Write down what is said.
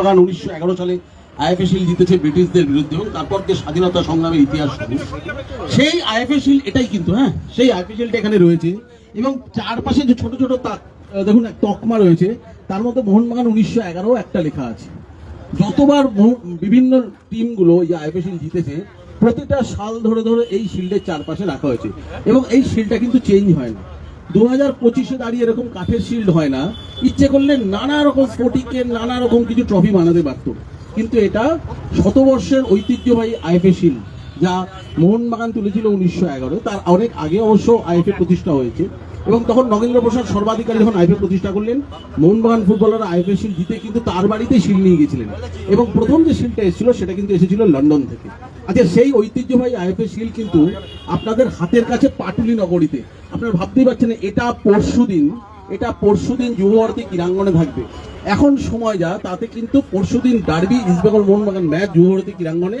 মোহনবাগান উনিশশো সালে আইএফএ শিল জিতেছে ব্রিটিশদের বিরুদ্ধে এবং তারপর যে স্বাধীনতা সংগ্রামের ইতিহাস সেই আইএফএ শিল এটাই কিন্তু হ্যাঁ? সেই আইএফএ শিলটা এখানে রয়েছে এবং চারপাশে যে ছোট ছোট তাক দেখুন এক তকমা রয়েছে, তার মধ্যে মোহনবাগান উনিশশো এগারো একটা লেখা আছে। যতবার বিভিন্ন টিমগুলো এই আইএফএ শিল জিতেছে, প্রতিটা সাল ধরে ধরে এই শিল্ডের চারপাশে রাখা হয়েছে এবং এই শিল্ডটা কিন্তু চেঞ্জ হয় না। দু হাজার পঁচিশে দাঁড়িয়ে এরকম কাঠের শিল্ড হয় না। ইচ্ছে করলে নানা রকম স্ফটিকের নানা রকম কিছু ট্রফি বানাতে পারত। কিন্তু এটা শতবর্ষের ঐতিহ্যবাহী আইএফএ শিল্ড যা মোহনবাগান তুলেছিল উনিশশো এগারো। তার অনেক আগে অবশ্য আইএফএ প্রতিষ্ঠা হয়েছে। এবং তখন নগেন্দ্র প্রসাদ সর্বাধিকারী যখন আইপিএল প্রতিষ্ঠা করলেন, মোহনবাগান ফুটবলার আইপিএল শিল জিতে কিন্তু তার বাড়িতেই শিল নিয়ে গেছিলেন। এবং প্রথম যে শিলটা এসেছিল, সেটা কিন্তু এসেছিল লন্ডন থেকে। আচ্ছা সেই ঐতিহ্যবাহী আইপিএল শিল কিন্তু আপনাদের হাতের কাছে পাটুলি নগরীতে। আপনারা ভাবতেই পারছেন এটা পরশু দিন, এটা পরশুদিন যুবভারতী ক্রীড়াঙ্গনে থাকবে। এখন সময় যা, তাতে কিন্তু পরশু দিন ডার্বি, ইস্টবেঙ্গল, মোহনবাগান ম্যাচ যুবভারতী ক্রীড়াঙ্গনে